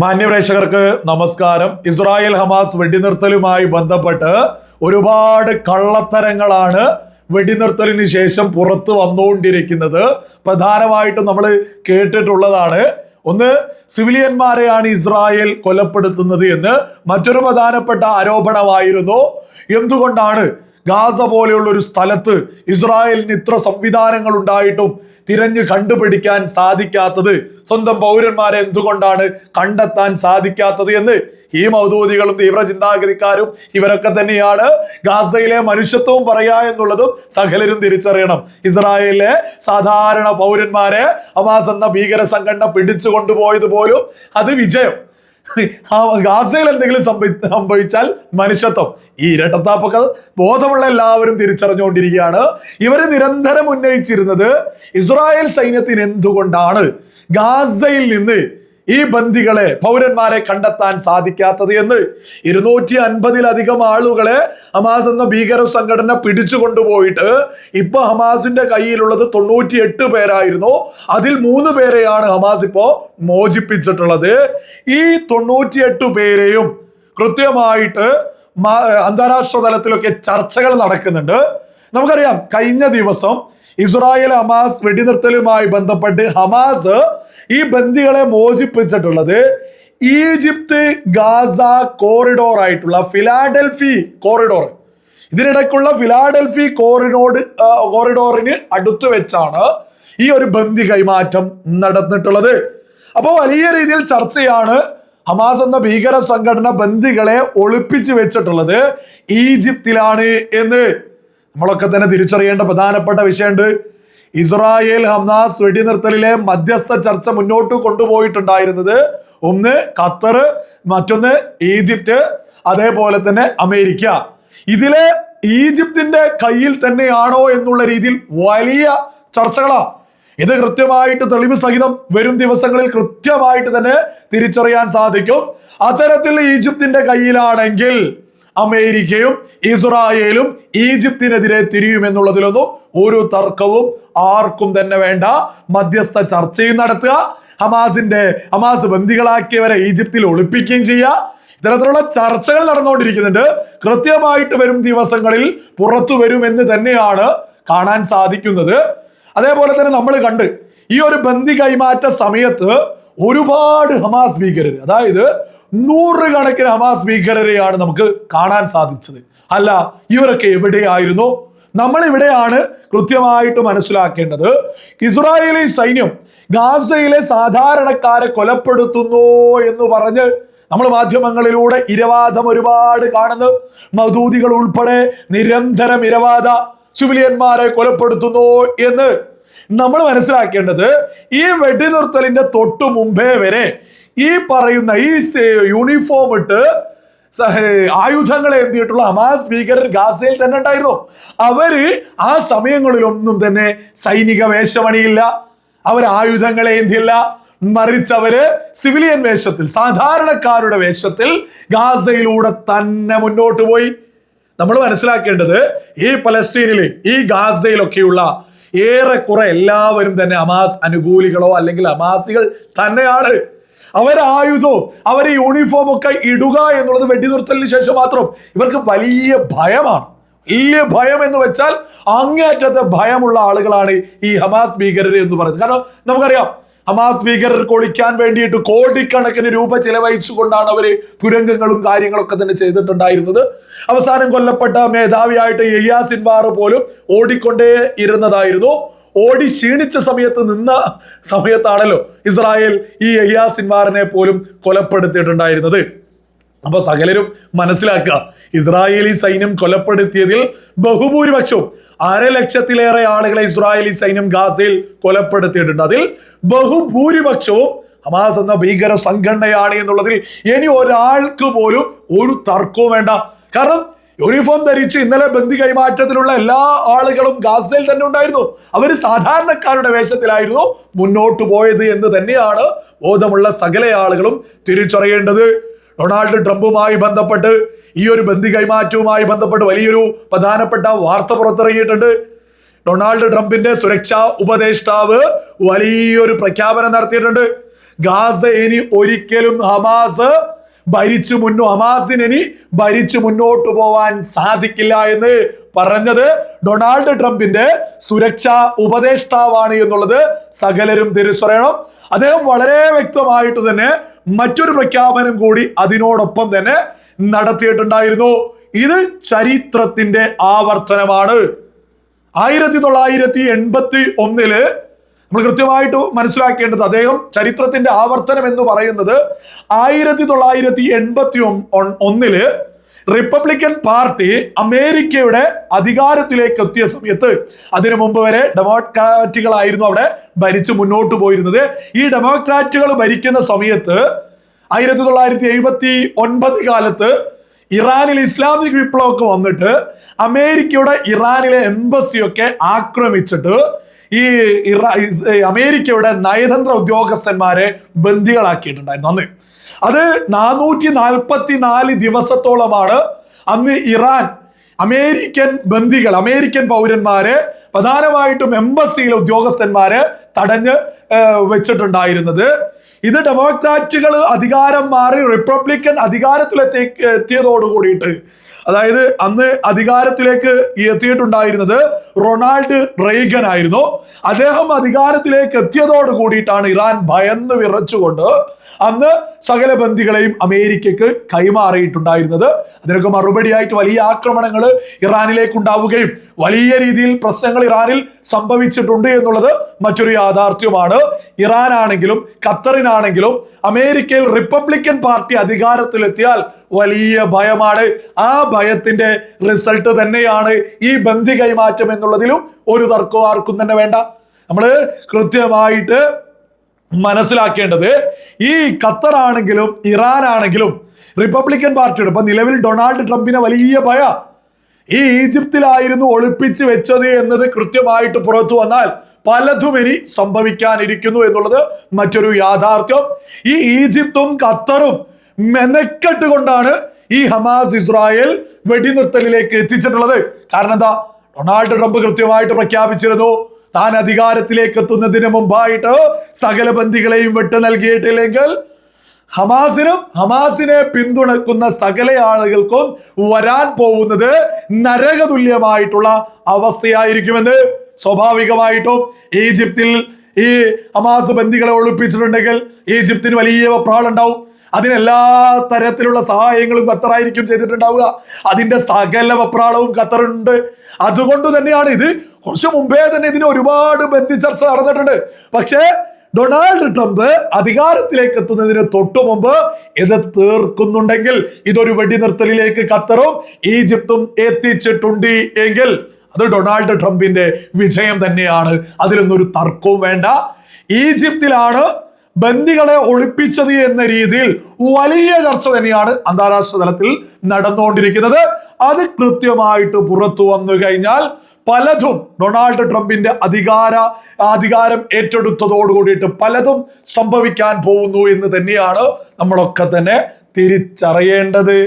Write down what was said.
മാന്യപ്രേക്ഷകർക്ക് നമസ്കാരം. Israel Hamas വെടിനിർത്തലുമായി ബന്ധപ്പെട്ട് ഒരുപാട് കള്ളത്തരങ്ങളാണ് വെടിനിർത്തലിന് ശേഷം പുറത്തു വന്നുകൊണ്ടിരിക്കുന്നത്. പ്രധാനമായിട്ടും നമ്മൾ കേട്ടിട്ടുള്ളതാണ്. ഒന്ന് സിവിലിയന്മാരെയാണ് ഇസ്രായേൽ കൊലപ്പെടുത്തുന്നത് എന്ന് മറ്റൊരു പ്രധാനപ്പെട്ട ആരോപണമായിരുന്നു. എന്തുകൊണ്ടാണ് ഗാസ പോലെയുള്ള ഒരു സ്ഥലത്ത് ഇസ്രായേലിന് ഇത്ര സംവിധാനങ്ങൾ ഉണ്ടായിട്ടും തിരഞ്ഞു കണ്ടുപിടിക്കാൻ സാധിക്കാത്തത് സ്വന്തം പൗരന്മാരെ എന്തുകൊണ്ടാണ് കണ്ടെത്താൻ സാധിക്കാത്തത് എന്ന് ഈ മൗദൂദികളും തീവ്ര ചിന്താഗതിക്കാരും ഇവരൊക്കെ തന്നെയാണ് ഗാസയിലെ മനുഷ്യത്വവും പറയുക എന്നുള്ളതും സകലരും തിരിച്ചറിയണം. ഇസ്രായേലിലെ സാധാരണ പൗരന്മാരെ ഹമാസ് എന്ന ഭീകര സംഘടന പിടിച്ചു കൊണ്ടുപോയത് പോലും അത് വിജയം. ഗാസയിൽ എന്തെങ്കിലും സംഭവി സംഭവിച്ചാൽ മനുഷ്യത്വം. ഈ ഇരട്ടത്താപ്പൊക്കെ ബോധമുള്ള എല്ലാവരും തിരിച്ചറിഞ്ഞുകൊണ്ടിരിക്കുകയാണ്. ഇവർ നിരന്തരം ഉന്നയിച്ചിരുന്നത് ഇസ്രായേൽ സൈന്യത്തിന് എന്തുകൊണ്ടാണ് ഗാസയിൽ നിന്ന് ഈ ബന്ദികളെ പൗരന്മാരെ കണ്ടെത്താൻ സാധിക്കാത്തത് എന്ന് ഇരുന്നൂറ്റി അൻപതിലധികം ആളുകളെ ഹമാസ് എന്ന ഭീകര സംഘടന പിടിച്ചു കൊണ്ടുപോയിട്ട് ഇപ്പൊ ഹമാസിന്റെ കയ്യിലുള്ളത് തൊണ്ണൂറ്റി എട്ട് പേരായിരുന്നു. അതിൽ മൂന്ന് പേരെയാണ് ഹമാസ് ഇപ്പോ മോചിപ്പിച്ചിട്ടുള്ളത്. ഈ തൊണ്ണൂറ്റിയെട്ട് പേരെയും കൃത്യമായിട്ട് അന്താരാഷ്ട്ര തലത്തിലൊക്കെ ചർച്ചകൾ നടക്കുന്നുണ്ട്. നമുക്കറിയാം കഴിഞ്ഞ ദിവസം ഇസ്രായേൽ ഹമാസ് വെടിനിർത്തലുമായി ബന്ധപ്പെട്ട് ഹമാസ് ഈ ബന്ദികളെ മോചിപ്പിച്ചിട്ടുള്ളത് ഈജിപ്ത് ഗാസ കോറിഡോർ ആയിട്ടുള്ള ഫിലാഡൽഫി കോറിഡോർ ഇതിനിടയ്ക്കുള്ള ഫിലാഡൽഫി ആ, കോറിഡോറിന് അടുത്ത് വെച്ചാണ് ഈ ഒരു ബന്ദി കൈമാറ്റം നടന്നിട്ടുള്ളത്. അപ്പോൾ വലിയ രീതിയിൽ ചർച്ചയാണ് ഹമാസ് എന്ന ഭീകര സംഘടന ബന്ദികളെ ഒളിപ്പിച്ചു വെച്ചിട്ടുള്ളത് ഈജിപ്തിലാണ് എന്ന്. നമ്മളൊക്കെ തന്നെ തിരിച്ചറിയേണ്ട പ്രധാനപ്പെട്ട വിഷയമുണ്ട്. ഇസ്രായേൽ ഹമാസ് വെടിനിർത്തലിലെ മധ്യസ്ഥ ചർച്ച മുന്നോട്ട് കൊണ്ടുപോയിട്ടുണ്ടായിരുന്നത്. ഒന്ന് ഖത്തർ മറ്റൊന്ന് ഈജിപ്ത് അതേപോലെ തന്നെ അമേരിക്ക. ഇതിലെ ഈജിപ്തിന്റെ കയ്യിൽ തന്നെയാണോ എന്നുള്ള രീതിയിൽ വലിയ ചർച്ചകളാ. ഇത് കൃത്യമായിട്ട് തെളിവ് സഹിതം വരും ദിവസങ്ങളിൽ കൃത്യമായിട്ട് തന്നെ തിരിച്ചറിയാൻ സാധിക്കും. അത്തരത്തിൽ ഈജിപ്തിന്റെ കയ്യിലാണെങ്കിൽ അമേരിക്കയും ഇസ്രായേലും ഈജിപ്തിനെതിരെ തിരിയുമെന്നുള്ളതിലൊന്നും ഒരു തർക്കവും ആർക്കും തന്നെ വേണ്ട. മധ്യസ്ഥ ചർച്ചയും നടത്തുക. ഹമാസിന്റെ ഹമാസ് ബന്ദികളാക്കിയവരെ ഈജിപ്തിൽ ഒളിപ്പിക്കുകയും ചെയ്യുക. ഇത്തരത്തിലുള്ള ചർച്ചകൾ നടന്നുകൊണ്ടിരിക്കുന്നുണ്ട്. കൃത്യമായിട്ട് വരും ദിവസങ്ങളിൽ പുറത്തു വരുമെന്ന് തന്നെയാണ് കാണാൻ സാധിക്കുന്നത്. അതേപോലെ തന്നെ നമ്മൾ കണ്ട് ഈ ഒരു ബന്ദി കൈമാറ്റ സമയത്ത് ഒരുപാട് ഹമാസ് ഭീകരർ അതായത് നൂറുകണക്കിന് ഹമാസ് ഭീകരരെയാണ് നമുക്ക് കാണാൻ സാധിച്ചത്. അല്ല ഇവരൊക്കെ എവിടെയായിരുന്നു? നമ്മൾ ഇവിടെയാണ് കൃത്യമായിട്ട് മനസ്സിലാക്കേണ്ടത്. ഇസ്രായേലി സൈന്യം ഗാസയിലെ സാധാരണക്കാരെ കൊലപ്പെടുത്തുന്നു എന്ന് പറഞ്ഞ് നമ്മൾ മാധ്യമങ്ങളിലൂടെ ഇരവാദം ഒരുപാട് കാണുന്നു. മധൂതികൾ ഉൾപ്പെടെ നിരന്തരം ഇരവാദ സിവിലിയന്മാരെ കൊലപ്പെടുത്തുന്നു എന്ന് നമ്മൾ മനസ്സിലാക്കേണ്ടത് ഈ വെടിനിർത്തലിന്റെ തൊട്ടു മുമ്പേ വരെ ഈ പറയുന്ന ഈ യൂണിഫോം ഇട്ട് ആയുധങ്ങൾ എന്തിയിട്ടുള്ള ഹമാസ് ഭീകരർ ഗാസയിൽ തന്നെ ഉണ്ടായിരുന്നു. അവർ ആ സമയങ്ങളിലൊന്നും തന്നെ സൈനിക വേഷമണിയില്ല. അവർ ആയുധങ്ങളെ എന്തില്ല മറിച്ച് അവർ സിവിലിയൻ വേഷത്തിൽ സാധാരണക്കാരുടെ വേഷത്തിൽ ഗാസയിലൂടെ തന്നെ മുന്നോട്ട് പോയി. നമ്മൾ മനസ്സിലാക്കേണ്ടത് ഈ പലസ്തീനിൽ ഈ ഗാസയിലൊക്കെയുള്ള ഏറെക്കുറെ എല്ലാവരും തന്നെ അമാസ് അനുകൂലികളോ അല്ലെങ്കിൽ അമാസികൾ തന്നെയാണ്. അവർ ആയുധവും അവർ യൂണിഫോം ഒക്കെ ഇടുക എന്നുള്ളത് വെടിനിർത്തലിന് ശേഷം മാത്രം ഇവർക്ക് വലിയ ഭയമാണ്. വലിയ ഭയം എന്ന് വെച്ചാൽ അങ്ങേറ്റത്തെ ഭയമുള്ള ആളുകളാണ് ഈ ഹമാസ് ഭീകരർ എന്ന് പറയുന്നത്. കാരണം നമുക്കറിയാം ഹമാസ് ഭീകരർക്ക് ഒളിക്കാൻ വേണ്ടിയിട്ട് കോടിക്കണക്കിന് രൂപ ചിലവഴിച്ചുകൊണ്ടാണ് അവർ തുരങ്കങ്ങളും കാര്യങ്ങളൊക്കെ തന്നെ ചെയ്തിട്ടുണ്ടായിരുന്നത്. അവസാനം കൊല്ലപ്പെട്ട മേധാവിയായിട്ട് യയ്യാ സിൻവാർ പോലും ഓടിക്കൊണ്ടേ ഇരുന്നതായിരുന്നു. ഓടി ക്ഷീണിച്ച സമയത്ത് നിന്ന സമയത്താണല്ലോ ഇസ്രായേൽ ഈ യയ്യാ സിൻവാറിനെ പോലും കൊലപ്പെടുത്തിയിട്ടുണ്ടായിരുന്നത്. അപ്പൊ സകലരും മനസ്സിലാക്കുക ഇസ്രായേലി സൈന്യം കൊലപ്പെടുത്തിയതിൽ ബഹുഭൂരിപക്ഷവും അരലക്ഷത്തിലേറെ ആളുകളെ ഇസ്രായേലി സൈന്യം ഗാസയിൽ കൊലപ്പെടുത്തിയിട്ടുണ്ട്. അതിൽ ബഹുഭൂരിപക്ഷവും ഹമാസ് എന്ന ഭീകര സംഘടനയാണ് എന്നുള്ളതിൽ ഇനി ഒരാൾക്ക് പോലും ഒരു തർക്കവും വേണ്ട. കാരണം യൂണിഫോം ധരിച്ച് ഇന്നലെ ബന്ധി കൈമാറ്റത്തിലുള്ള എല്ലാ ആളുകളും ഗാസയിൽ തന്നെ ഉണ്ടായിരുന്നു. അവർ സാധാരണക്കാരുടെ വേഷത്തിലായിരുന്നു മുന്നോട്ട് പോയത് എന്ന് തന്നെയാണ് ബോധമുള്ള സകല ആളുകളും തിരിച്ചറിയേണ്ടത്. ഡൊണാൾഡ് ട്രംപുമായി ബന്ധപ്പെട്ട് ഈ ഒരു ബന്ദി കൈമാറ്റവുമായി ബന്ധപ്പെട്ട് വലിയൊരു പ്രധാനപ്പെട്ട വാർത്ത പുറത്തിറങ്ങിയിട്ടുണ്ട്. ഡൊണാൾഡ് ട്രംപിന്റെ സുരക്ഷാ ഉപദേഷ്ടാവ് വലിയൊരു പ്രഖ്യാപനം നടത്തിയിട്ടുണ്ട്. ഗാസ ഇനി ഒരിക്കലും ഹമാസ് ഭരിച്ചു മുന്നോ ഹമാസിന് ഇനി ഭരിച്ചു മുന്നോട്ട് പോവാൻ സാധിക്കില്ല എന്ന് പറഞ്ഞത് ഡൊണാൾഡ് ട്രംപിന്റെ സുരക്ഷാ ഉപദേഷ്ടാവാണ് എന്നുള്ളത് സകലരും തിരിച്ചറിയണം. അദ്ദേഹം വളരെ വ്യക്തമായിട്ട് തന്നെ മറ്റൊരു പ്രഖ്യാപനം കൂടി അതിനോടൊപ്പം തന്നെ നടത്തിയിട്ടുണ്ടായിരുന്നു. ഇത് ചരിത്രത്തിന്റെ ആവർത്തനമാണ്. ആയിരത്തി തൊള്ളായിരത്തി എൺപത്തി ഒന്നിൽ നമ്മൾ കൃത്യമായിട്ട് മനസ്സിലാക്കേണ്ടത് അദ്ദേഹം ചരിത്രത്തിന്റെ ആവർത്തനം എന്ന് പറയുന്നത് ആയിരത്തി തൊള്ളായിരത്തി എൺപത്തി ഒന്നിൽ റിപ്പബ്ലിക്കൻ പാർട്ടി അമേരിക്കയുടെ അധികാരത്തിലേക്ക് എത്തിയ സമയത്ത് അതിനു മുമ്പ് വരെ ഡെമോക്രാറ്റുകളായിരുന്നു അവിടെ ഭരിച്ചു മുന്നോട്ട് പോയിരുന്നത്. ഈ ഡെമോക്രാറ്റുകൾ ഭരിക്കുന്ന സമയത്ത് ആയിരത്തി തൊള്ളായിരത്തി എഴുപത്തി ഒൻപത് കാലത്ത് ഇറാനിൽ ഇസ്ലാമിക് വിപ്ലവമൊക്കെ വന്നിട്ട് അമേരിക്കയുടെ ഇറാനിലെ എംബസിയൊക്കെ ആക്രമിച്ചിട്ട് ഈ ഇറാ അമേരിക്കയുടെ നയതന്ത്ര ഉദ്യോഗസ്ഥന്മാരെ ബന്ദികളാക്കിയിട്ടുണ്ടായിരുന്നു അന്ന്. അത് നാനൂറ്റി നാൽപ്പത്തി നാല് ദിവസത്തോളമാണ് അന്ന് ഇറാൻ അമേരിക്കൻ ബന്ദികൾ അമേരിക്കൻ പൗരന്മാരെ പ്രധാനമായിട്ടും എംബസിയിലെ ഉദ്യോഗസ്ഥന്മാരെ തടഞ്ഞ് വെച്ചിട്ടുണ്ടായിരുന്നത്. ഇത് ഡെമോക്രാറ്റുകൾ അധികാരം മാറി റിപ്പബ്ലിക്കൻ അധികാരത്തിലെത്തി എത്തിയതോട് കൂടിയിട്ട്. അതായത് അന്ന് അധികാരത്തിലേക്ക് എത്തിയിട്ടുണ്ടായിരുന്നത് റൊണാൾഡ് റെയ്ഗൻ ആയിരുന്നു. അദ്ദേഹം അധികാരത്തിലേക്ക് എത്തിയതോട് കൂടിയിട്ടാണ് ഇറാൻ ഭയന്ന് വിറച്ചുകൊണ്ട് അന്ന് സകല ബന്ദികളെയും അമേരിക്കക്ക് കൈമാറിയിട്ടുണ്ടായിരുന്നത്. അതിനൊക്കെ മറുപടിയായിട്ട് വലിയ ആക്രമണങ്ങൾ ഇറാനിലേക്ക് ഉണ്ടാവുകയും വലിയ രീതിയിൽ പ്രശ്നങ്ങൾ ഇറാനിൽ സംഭവിച്ചിട്ടുണ്ട് എന്നുള്ളത് മറ്റൊരു യാഥാർത്ഥ്യമാണ്. ഇറാൻ ആണെങ്കിലും ഖത്തറിനാണെങ്കിലും അമേരിക്കയിൽ റിപ്പബ്ലിക്കൻ പാർട്ടി അധികാരത്തിലെത്തിയാൽ വലിയ ഭയമാണ്. ആ ഭയത്തിന്റെ റിസൾട്ട് തന്നെയാണ് ഈ ബന്ധി കൈമാറ്റം എന്നുള്ളതിലും ഒരു തർക്കവും ആർക്കും തന്നെ വേണ്ട. നമ്മൾ കൃത്യമായിട്ട് മനസ്സിലാക്കേണ്ടത് ഈ ഖത്തർ ആണെങ്കിലും ഇറാൻ ആണെങ്കിലും റിപ്പബ്ലിക്കൻ പാർട്ടിയുടെ ഇപ്പൊ നിലവിൽ ഡൊണാൾഡ് ട്രംപിനെ വലിയ ഭയ. ഈ ഈജിപ്തിലായിരുന്നു ഒളിപ്പിച്ച് വെച്ചത് എന്നത് കൃത്യമായിട്ട് പുറത്തു വന്നാൽ പലതും ഇനി സംഭവിക്കാനിരിക്കുന്നു എന്നുള്ളത് മറ്റൊരു യാഥാർത്ഥ്യം. ഈ ഈജിപ്തും ഖത്തറും മെനക്കെട്ട് കൊണ്ടാണ് ഈ ഹമാസ് ഇസ്രായേൽ വെടിനിർത്തലിലേക്ക് എത്തിച്ചിട്ടുള്ളത്. കാരണം എന്താ? ഡൊണാൾഡ് ട്രംപ് കൃത്യമായിട്ട് പ്രഖ്യാപിച്ചിരുന്നു താൻ അധികാരത്തിലേക്ക് എത്തുന്നതിന് മുമ്പായിട്ട് സകല ബന്ധികളെയും വിട്ടു നൽകിയിട്ടില്ലെങ്കിൽ ഹമാസിനും ഹമാസിനെ പിന്തുണക്കുന്ന സകല ആളുകൾക്കും വരാൻ പോകുന്നത് നരകതുല്യമായിട്ടുള്ള അവസ്ഥയായിരിക്കുമെന്ന് സ്വാഭാവികമായിട്ടും ഈജിപ്തിൽ ഈ ഹമാസ് ബന്ദികളെ ഒളിപ്പിച്ചിട്ടുണ്ടെങ്കിൽ ഈജിപ്തിന് വലിയ വെപ്രാളുണ്ടാവും അതിനെല്ലാ തരത്തിലുള്ള സഹായങ്ങളും ഖത്തറായിരിക്കും ചെയ്തിട്ടുണ്ടാവുക. അതിന്റെ സകല വെപ്രാളവും ഖത്തറുണ്ട്. അതുകൊണ്ട് തന്നെയാണ് ഇത് കുറച്ച് മുമ്പേ തന്നെ ഇതിന് ഒരുപാട് ബന്ധി ചർച്ച നടന്നിട്ടുണ്ട്. പക്ഷേ ഡൊണാൾഡ് ട്രംപ് അധികാരത്തിലേക്ക് എത്തുന്നതിന് തൊട്ടു മുമ്പ് ഇത് തീർക്കുന്നുണ്ടെങ്കിൽ ഇതൊരു വെടിനിർത്തലിലേക്ക് ഖത്തറും ഈജിപ്തും എത്തിച്ചിട്ടുണ്ട് എങ്കിൽ അത് ഡൊണാൾഡ് ട്രംപിന്റെ വിജയം തന്നെയാണ്. അതിലൊന്നും ഒരു തർക്കവും വേണ്ട. ഈജിപ്തിലാണ് ബന്ദികളെ ഒളിപ്പിച്ചത് എന്ന രീതിയിൽ വലിയ ചർച്ച തന്നെയാണ് അന്താരാഷ്ട്ര തലത്തിൽ നടന്നുകൊണ്ടിരിക്കുന്നത്. അത് കൃത്യമായിട്ട് പുറത്തു വന്നു കഴിഞ്ഞാൽ പലതും ഡൊണാൾഡ് ട്രംപിന്റെ അധികാര അധികാരം ഏറ്റെടുത്തതോട് കൂടിയിട്ട് പലതും സംഭവിക്കാൻ പോകുന്നു എന്ന് തന്നെയാണ് നമ്മളൊക്കെ തന്നെ തിരിച്ചറിയേണ്ടത്.